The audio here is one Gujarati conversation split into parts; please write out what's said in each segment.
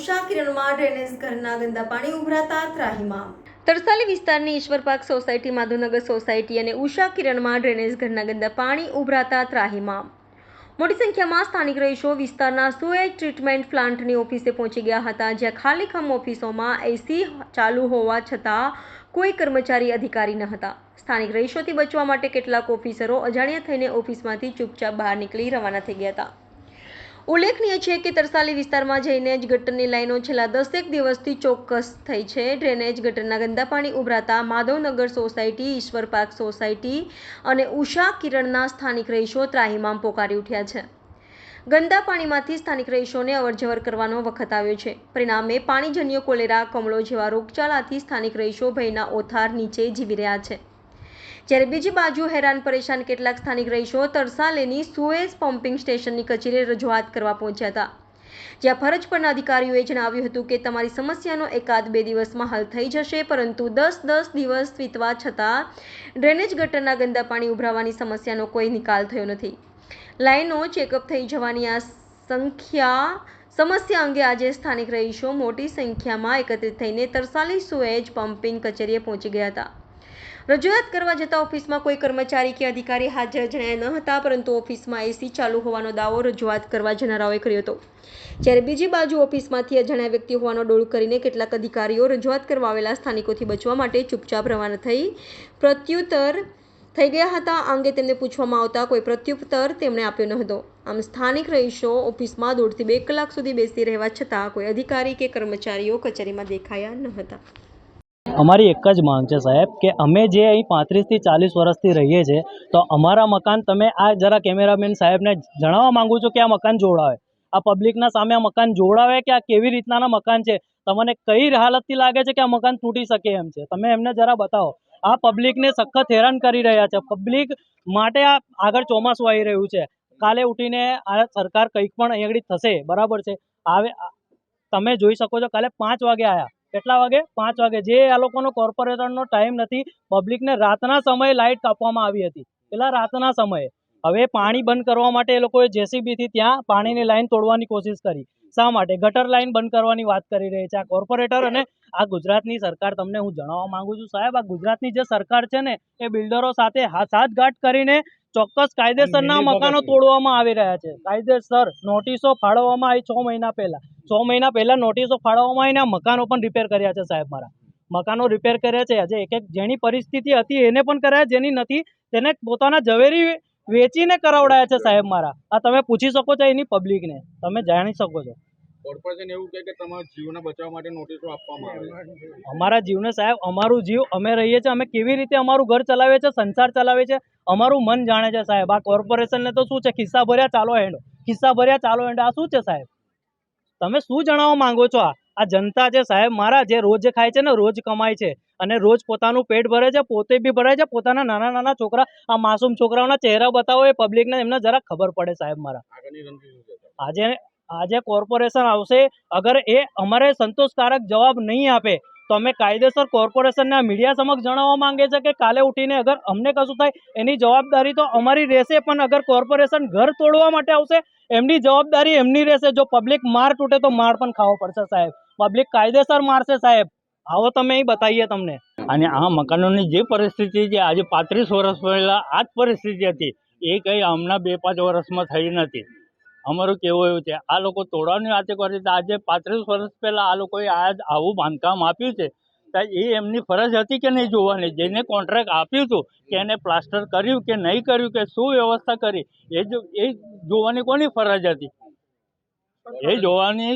ઉષા કિરણમાં ડ્રેનેજ ઘરના ગંદા પાણી ઉભરાતા ત્રાહીમાં તરસાલી વિસ્તારની ઈશ્વર પાર્ક સોસાયટી, માધુનગર સોસાયટી અને ઉષા કિરણમાં ડ્રેનેજ ઘરના ગંદા પાણી ઉભરાતા ત્રાહીમાં મોટી સંખ્યામાં સ્થાનિક રહીશો વિસ્તારના સુએજ ટ્રીટમેન્ટ પ્લાન્ટની ઓફિસે પહોંચી ગયા હતા, જ્યાં ખાલીખમ ઓફિસોમાં એસી ચાલુ હોવા છતાં કોઈ કર્મચારી અધિકારી ન હતા. સ્થાનિક રહીશોથી બચવા માટે કેટલાક ઓફિસરો અજાણ્યા થઈને ઓફિસમાંથી ચૂપચાપ બહાર નીકળી રવાના થઈ ગયા હતા. ઉલ્લેખનીય છે કે તરસાલી વિસ્તારમાં જઈને જ ગટરની લાઈનો છેલ્લા દસેક દિવસથી ચોક્કસ થઈ છે. ડ્રેનેજ ગટરના ગંદા પાણી ઉભરાતા Madhavnagar society, Ishwar park society અને ઉષા કિરણના સ્થાનિક રહીશો ત્રાહિમામ પોકારી ઉઠ્યા છે. ગંદા પાણીમાંથી સ્થાનિક રહીશોને અવરજવર કરવાનો વખત આવ્યો છે. પરિણામે પાણીજન્ય કોલેરા, કમળો જેવા રોગચાળાથી સ્થાનિક રહીશો ભયના ઓથાર નીચે જીવી રહ્યા છે. જ્યારે બીજી બાજુ હેરાન પરેશાન કેટલાક સ્થાનિક રહીશો તરસાલેની સુએઝ પમ્પિંગ સ્ટેશનની કચેરીએ રજૂઆત કરવા પહોંચ્યા હતા. જ્યાં ફરજ પરના અધિકારીઓએ જણાવ્યું હતું કે તમારી સમસ્યાનો એકાદ બે દિવસમાં હલ થઈ જશે, પરંતુ દસ દસ દિવસ વીતવા છતાં ડ્રેનેજ ગટરના ગંદા પાણી ઉભરાવાની સમસ્યાનો કોઈ નિકાલ થયો નથી. લાઈનો ચેકઅપ થઈ જવાની આ સંખ્યા, સમસ્યા અંગે આજે સ્થાનિક રહીશો મોટી સંખ્યામાં એકત્રિત થઈને તરસાલી સુએજ પમ્પિંગ કચેરીએ પહોંચી ગયા હતા. રજૂઆત કરવા જતાં ઓફિસમાં કોઈ કર્મચારી કે અધિકારી હાજર જણાયા ન હતા, પરંતુ ઓફિસમાં એસી ચાલુ હોવાનો દાવો રજૂઆત કરવા જનારાઓએ કર્યો હતો. જ્યારે બીજી બાજુ ઓફિસમાંથી અજાણ્યા વ્યક્તિ હોવાનો ડોળ કરીને કેટલાક અધિકારીઓ રજૂઆત કરવા આવેલા સ્થાનિકોથી બચવા માટે ચૂપચાપ રવાના થઈ પ્રત્યુત્તર થઈ ગયા હતા. અંગે તેમને પૂછવામાં આવતા કોઈ પ્રત્યુત્તર તેમણે આપ્યો ન હતો. આમ સ્થાનિક રહીશો ઓફિસમાં દોઢથી બે કલાક સુધી બેસી રહેવા છતાં કોઈ અધિકારી કે કર્મચારીઓ કચેરીમાં દેખાયા ન હતા. અમારી એક જ માંગ છે સાહેબ કે અમે જે અહીં પાંત્રીસથી ચાલીસ વર્ષથી રહીએ છીએ, તો અમારા મકાન તમે આ જરા કેમેરામેન સાહેબને જણાવવા માંગુ છું કે આ મકાન જોડાવે. આ પબ્લિકના સામે આ મકાન જોડાવે કે આ કેવી રીતના મકાન છે? તમને કઈ હાલતથી લાગે છે કે આ મકાન તૂટી શકે એમ છે? તમે એમને જરા બતાવો. આ પબ્લિકને સખત હેરાન કરી રહ્યા છે. પબ્લિક માટે આ આગળ ચોમાસું આવી રહ્યું છે. કાલે ઉઠીને આ સરકાર કંઈક પણ અહીંયા થશે. બરાબર છે? આવે, તમે જોઈ શકો છો, કાલે પાંચ વાગે આવ્યા કેટલા વાગે? પાંચ વાગે. જે આ લોકોનો કોર્પોરેટરનો ટાઈમ નથી પબ્લિકને રાતના સમયે લાઇટ કાપવામાં આવી હતી. પેલા રાતના સમયે. હવે પાણી બંધ કરવા માટે એ લોકોએ જેસીબીથી ત્યાં પાણીની લાઇન તોડવાની કોશિશ કરી. શા માટે? ગટર લાઇન બંધ કરવાની વાત કરી રહી છે આ કોર્પોરેટર અને આ ગુજરાતની સરકાર. તમને હું જણાવવા માંગુ છું, સાહેબ, આ ગુજરાતની જે સરકાર છે ને, એ બિલ્ડરો સાથે સાઠગાંઠ કરીને ચોક્કસ કાયદેસરના મકાનો તોડવામાં આવી રહ્યા છે. કાયદેસર નોટિસો ફાળવવામાં આવી છ મહિના પહેલા. છ મહિના પહેલા નોટિસો ફાળવવામાં આવીને મકાનો પણ રિપેર કર્યા છે સાહેબ મારા. મકાનો રિપેર કર્યા છે. આજે એક એક જેની પરિસ્થિતિ હતી એને પણ કરાયા જેની નથી તેને પોતાના ઝવેરી વેચીને કરાવડાયા છે સાહેબ મારા. આ તમે પૂછી શકો છો એની પબ્લિકને તમે જાણી શકો છો. કોર્પોરેશન એવું કહે કે તમારા જીવને બચાવવા માટે નોટિસો આપવામાં આવે અમારા જીવને સાહેબ અમારું જીવ અમે રહીએ છીએ અમે કેવી રીતે અમારું ઘર ચલાવીએ છીએ સંસાર ચલાવીએ છીએ અમારું મન જાણે છે સાહેબ. આ કોર્પોરેશનને તો શું છે? ખિસ્સા ભર્યા ચાલો હેન્ડ ખિસ્સા ભર્યા ચાલો એન્ડ આ શું છે સાહેબ? તમે શું જણાવવા માંગો છો આ? આ જનતા છે સાહેબ મારા જે રોજ ખાય છે ને રોજ કમાય છે અને રોજ પોતાનું પેટ ભરે છે પોતે બી ભરે છે પોતાના નાના નાના છોકરા આ માસૂમ છોકરાઓના ચહેરા બતાવો એ પબ્લિકને એમને જરા ખબર પડે સાહેબ મારા. છે? આજે આજે કોર્પોરેશન આવશે. અગર એ અમારે સંતોષકારક જવાબ નહીં આપે, તો અમે કાયદેસર કોર્પોરેશનના મીડિયા સમક્ષ જણાવવા માંગે છે કે કાલે ઉઠીને અગર અમને કશું થાય, એની જવાબદારી તો અમારી રહેશે. પણ અગર કોર્પોરેશન ઘર તોડવા માટે આવશે, એમની જવાબદારી એમની રહેશે. જો પબ્લિક માર તૂટે તો માર પણ ખાવો પડશે સાહેબ. પબ્લિક કાયદેસર મારશે સાહેબ. આવો તમે એ બતાવીએ તમને. અને આ મકાનોની જે પરિસ્થિતિ છે, આજે પાંત્રીસ વર્ષ પહેલાં આ જ પરિસ્થિતિ હતી. એ કંઈ હમણાં બે પાંચ વર્ષમાં થઈ નથી. અમારું કેવું એવું છે, આ લોકો તોડવાની વાતે કરે છે આજે પાંત્રીસ વર્ષ પહેલાં આ લોકોએ આ આવું બાંધકામ આપ્યું છે, તો એ એમની ફરજ હતી કે નહીં જોવાની? જેને કોન્ટ્રાક્ટ આપ્યું હતું કે એને પ્લાસ્ટર કર્યું કે નહીં કર્યું કે શું વ્યવસ્થા કરી, એ જો, એ જોવાની કોની ફરજ હતી? એ જોવાની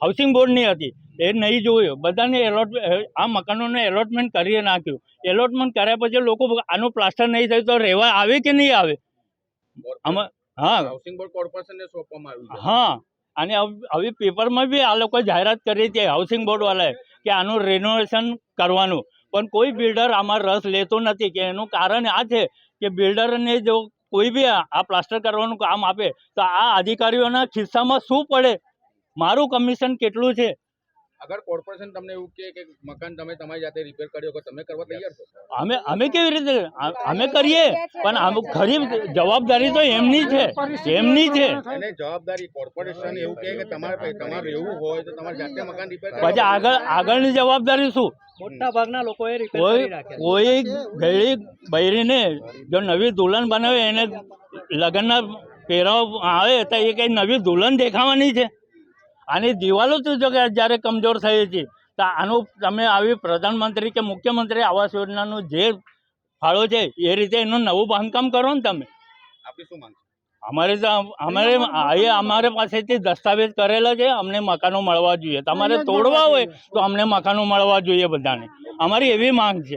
હાઉસિંગ બોર્ડની હતી, એ નહીં જોયું. બધાને એલોટ આ મકાનોને એલોટમેન્ટ કરી નાખ્યું. એલોટમેન્ટ કર્યા પછી લોકો આનું પ્લાસ્ટર નહીં થયું તો રહેવા આવે કે નહીં આવે? આમાં હા. હાઉસિંગ બોર્ડ કોર્પોરેશનને સોંપવામાં આવ્યું છે. હા. અને હવે પેપરમાં બી આ લોકો જાહેરાત કરી છે હાઉસિંગ બોર્ડવાળાએ કે આનું રેનોવેશન કરવાનું. પણ કોઈ બિલ્ડર આમાં રસ લેતો નથી કે એનું કારણ આ છે કે બિલ્ડરને જો કોઈ બી આ પ્લાસ્ટર કરવાનું કામ આપે તો આ અધિકારીઓના ખિસ્સામાં શું પડે? મારું કમિશન કેટલું છે? અગર કોર્પોરેશન તમને એવું કહે કે મકાન તમે તમારી જાતે રિપેર કર્યો કે તમે કરવા તૈયાર છો? અમે અમે કેવી રીતે અમે કરીએ પણ આમ ખરી જવાબદારી તો એમની છે એમની છે. જવાબદારી કોર્પોરેશન એવું કહે કે તમારે તમારે એવું હોય તો તમારે જાતે મકાન રિપેર પછી આગળ આગળની જવાબદારી શું? મોટા ભાગના લોકોએ રિપેર કરી કોઈ ગળી બૈરીને જો નવી દુલ્હન બનાવે એને લગ્નના પહેરાવ આવે તો એ કંઈ નવી દુલ્હન દેખાવાની છે? આની દિવાલો તો જો કે જ્યારે કમજોર થઈ હતી તો આનું તમે આવી પ્રધાનમંત્રી કે મુખ્યમંત્રી આવાસ યોજનાનું જે ફાળો છે એ રીતે એનું નવું બાંધકામ કરો ને તમે. આપી શું માંગ અમારે તો અમારે એ અમારે પાસેથી દસ્તાવેજ કરેલા છે અમને મકાનો મળવા જોઈએ. તમારે તોડવા હોય તો અમને મકાનો મળવા જોઈએ બધાને. અમારી એવી માંગ છે.